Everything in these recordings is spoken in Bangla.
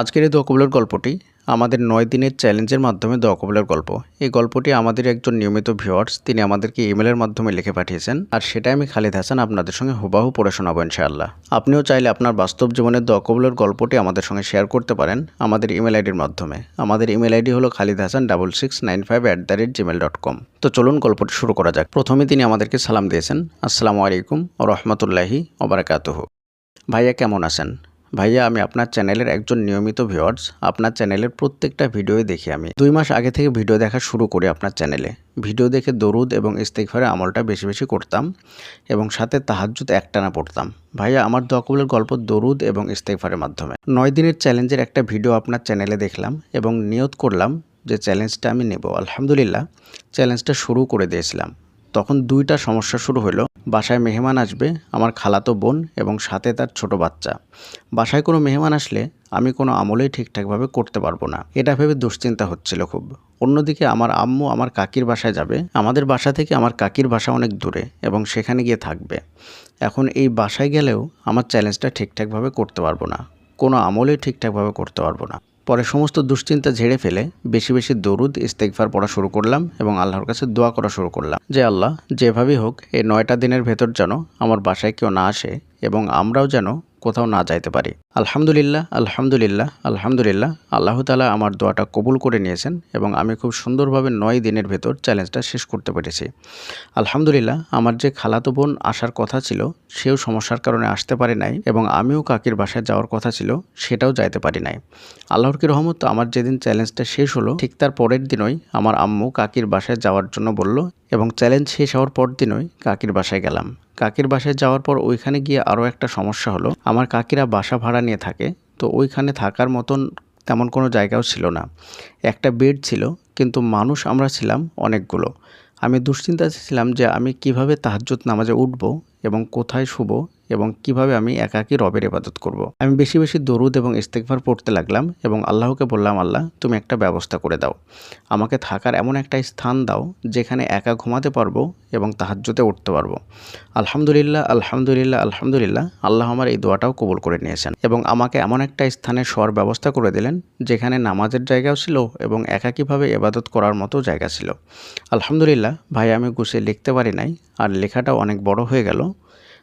আজকের এই দোয়া কবুলের গল্পটি আমাদের নয় দিনের চ্যালেঞ্জের মাধ্যমে দোয়া কবুলের গল্প। এই গল্পটি আমাদের একজন নিয়মিত ভিউয়ার্স, তিনি আমাদেরকে ইমেলের মাধ্যমে লিখে পাঠিয়েছেন। আর সেটাই আমি খালিদ হাসান আপনাদের সঙ্গে হুবাহু পড়ে শোনাবো ইনশাআল্লাহ। আপনিও চাইলে আপনার বাস্তব জীবনের দোয়া কবুলের গল্পটি আমাদের সঙ্গে শেয়ার করতে পারেন আমাদের ইমেল আইডির মাধ্যমে। আমাদের ইমেল আইডি হলো Khalid Hasan double six nine five at the rate Gmail dot com. তো চলুন গল্পটি শুরু করা যাক। প্রথমে তিনি আমাদেরকে সালাম দিয়েছেন। আসসালামু আলাইকুম ও রহমতুল্লাহি ওবরাকাতুহু ভাইয়া কেমন আছেন? ভাইয়া, আমি আপনার চ্যানেলের একজন নিয়মিত ভিউয়ার্স আপনার চ্যানেলের প্রত্যেকটা ভিডিওই দেখি আমি। দুই মাস আগে থেকে ভিডিও দেখা শুরু করি আপনার চ্যানেলে। ভিডিও দেখে দরুদ এবং ইস্তেকফারে আমলটা বেশি বেশি করতাম এবং সাথে তাহাজ্জুদ একটানা পড়তাম। ভাইয়া, আমার দকবুলের গল্প দরুদ এবং ইস্তেকফারের মাধ্যমে। নয় দিনের চ্যালেঞ্জের একটা ভিডিও আপনার চ্যানেলে দেখলাম এবং নিয়ত করলাম যে চ্যালেঞ্জটা আমি নেব। আলহামদুলিল্লাহ, চ্যালেঞ্জটা শুরু করে দিয়েছিলাম। তখন দুইটা সমস্যা শুরু হলো বাসায় মেহমান আসবে, আমার খালাতো বোন এবং সাথে তার ছোট বাচ্চা। বাসায় কোনো মেহমান আসলে আমি কোনো আমলেই ঠিকঠাকভাবে করতে পারব না। এটা ভেবে দুশ্চিন্তা হচ্ছিল খুব। অন্যদিকে আমার আম্মু আমার কাকির বাসায় যাবে। আমাদের বাসা থেকে আমার কাকির বাসা অনেক দূরে এবং সেখানে গিয়ে থাকবে। এখন এই বাসায় গেলেও আমার চ্যালেঞ্জটা ঠিকঠাকভাবে করতে পারব না। কোনো আমলেই ঠিকঠাকভাবে করতে পারব না। পরে সমস্ত দুশ্চিন্তা ঝেড়ে ফেলে বেশি বেশি দরুদ ইস্তেকফার পড়া শুরু করলাম এবং আল্লাহর কাছে দোয়া করা শুরু করলাম। যে আল্লাহ, যেভাবেই হোক, এই নয়টা দিনের ভেতর যেন আমার বাসায় কেউ না আসে এবং আমরাও যেন কোথাও না যাইতে পারি। আলহামদুলিল্লাহ আলহামদুলিল্লাহ আলহামদুলিল্লাহ, আল্লাহ তালা আমার দোয়াটা কবুল করে নিয়েছেন এবং আমি খুব সুন্দরভাবে নয় দিনের ভেতর চ্যালেঞ্জটা শেষ করতে পেরেছি। আলহামদুলিল্লাহ, আমার যে খালাতো বোন আসার কথা ছিল, সেও সমস্যার কারণে আসতে পারে নাই এবং আমিও কাকির বাসায় যাওয়ার কথা ছিল, সেটাও যাইতে পারি নাই। আল্লাহর কি রহমত, আমার যেদিন চ্যালেঞ্জটা শেষ হলো, ঠিক তার পরের দিনই আমার আম্মু কাকির বাসায় যাওয়ার জন্য বলল এবং চ্যালেঞ্জ শেষ হওয়ার পর দিনই কাকির বাসায় গেলাম। কাকির বাসায় যাওয়ার পর ওইখানে গিয়ে আরও একটা সমস্যা হলো আমার কাকিরা বাসা ভাড়া নিয়ে থাকে, তো ওইখানে থাকার মতন তেমন কোনো জায়গাও ছিল না। একটা বেড ছিল, কিন্তু মানুষ আমরা ছিলাম অনেকগুলো। আমি দুশ্চিন্তা ছিলাম যে আমি কীভাবে তাহাজ্জুদ নামাজে উঠব এবং কোথায় শুব এবং কীভাবে আমি একাকী রবের ইবাদত করব। আমি বেশি বেশি দরুদ এবং ইস্তেকভার পড়তে লাগলাম এবং আল্লাহকে বললাম, আল্লাহ, তুমি একটা ব্যবস্থা করে দাও। আমাকে থাকার এমন একটা স্থান দাও যেখানে একা ঘুমাতে পারব এবং তাহাজ্জুতে উঠতে পারব। আলহামদুলিল্লাহ আলহামদুলিল্লাহ আলহামদুলিল্লাহ, আল্লাহ আমার এই দোয়াটাও কবুল করে নিয়েছেন। এবং আমাকে এমন একটা স্থানে শোয়ার ব্যবস্থা করে দিলেন, যেখানে নামাজের জায়গাও ছিল এবং একাকীভাবে এবাদত করার মতো জায়গা ছিল। আলহামদুলিল্লাহ, ভাই, আমি গুছিয়ে লিখতে পারি নাই, আর লেখাটাও অনেক বড় হয়ে গেল।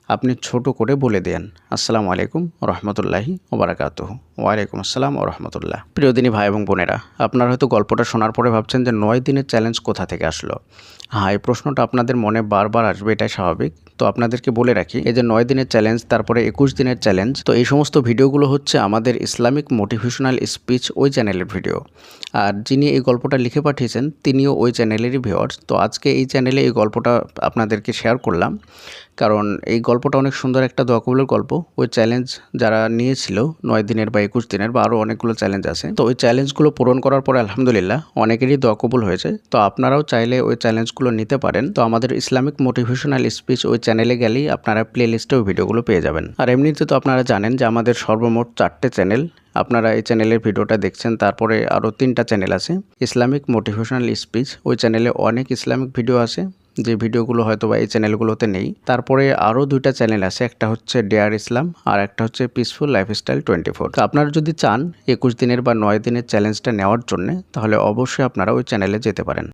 আপনি ছোট করে বলে দেন। আসসালামু আলাইকুম রহমতুল্লাহি ওবরাকাত ওয়ালাইকুম আসসালাম ও রহমতুল্লাহ। প্রিয় দিনী ভাই এবং বোনেরা, আপনারা হয়তো গল্পটা শোনার পরে ভাবছেন যে নয় দিনের চ্যালেঞ্জ কোথা থেকে আসলো? হ্যাঁ এই প্রশ্নটা আপনাদের মনে বারবার আসবে, এটাই স্বাভাবিক। তো আপনাদেরকে বলে রাখি, এই যে নয় দিনের চ্যালেঞ্জ তারপরে একুশ দিনের চ্যালেঞ্জ তো এই সমস্ত ভিডিওগুলো হচ্ছে আমাদের ইসলামিক মোটিভেশনাল স্পিচ ওই চ্যানেলের ভিডিও। আর যিনি এই গল্পটা লিখে পাঠিয়েছেন, তিনিও ওই চ্যানেলেরই ভিওয়ার্স তো আজকে এই চ্যানেলে এই গল্পটা আপনাদেরকে শেয়ার করলাম। কারণ এই গল্পটা অনেক সুন্দর একটা দোয়াকবুলের গল্প। ওই চ্যালেঞ্জ যারা নিয়েছিল নয় দিনের বা একুশ দিনের বা আরও অনেকগুলো চ্যালেঞ্জ আছে। তো ওই চ্যালেঞ্জগুলো পূরণ করার পরে আলহামদুলিল্লাহ অনেকেরই দোয়া কবুল হয়েছে। তো আপনারাও চাইলে ওই চ্যালেঞ্জগুলো নিতে পারেন। তো আমাদের ইসলামিক মোটিভেশনাল স্পিচ ওই চ্যানেলে গেলেই আপনারা প্লে লিস্টে ওই ভিডিওগুলো পেয়ে যাবেন। আর এমনিতে তো আপনারা জানেন যে আমাদের সর্বমোট চারটে চ্যানেল আপনারা এই চ্যানেলের ভিডিওটা দেখছেন, তারপরে আরও তিনটা চ্যানেল আছে। ইসলামিক মোটিভেশনাল স্পিচ ওই চ্যানেলে অনেক ইসলামিক ভিডিও আছে। যে ভিডিওগুলো হয়তো বা এই চ্যানেলগুলোতে নেই, তারপরে আরও দুইটা চ্যানেল আছে, একটা হচ্ছে ডেয়ার ইসলাম আর একটা হচ্ছে পিসফুল লাইফস্টাইল টোয়েন্টি ফোর তো আপনারা যদি চান একুশ দিনের বা নয় দিনের চ্যালেঞ্জটা নেওয়ার জন্য, তাহলে অবশ্যই আপনারা ওই চ্যানেলে যেতে পারেন।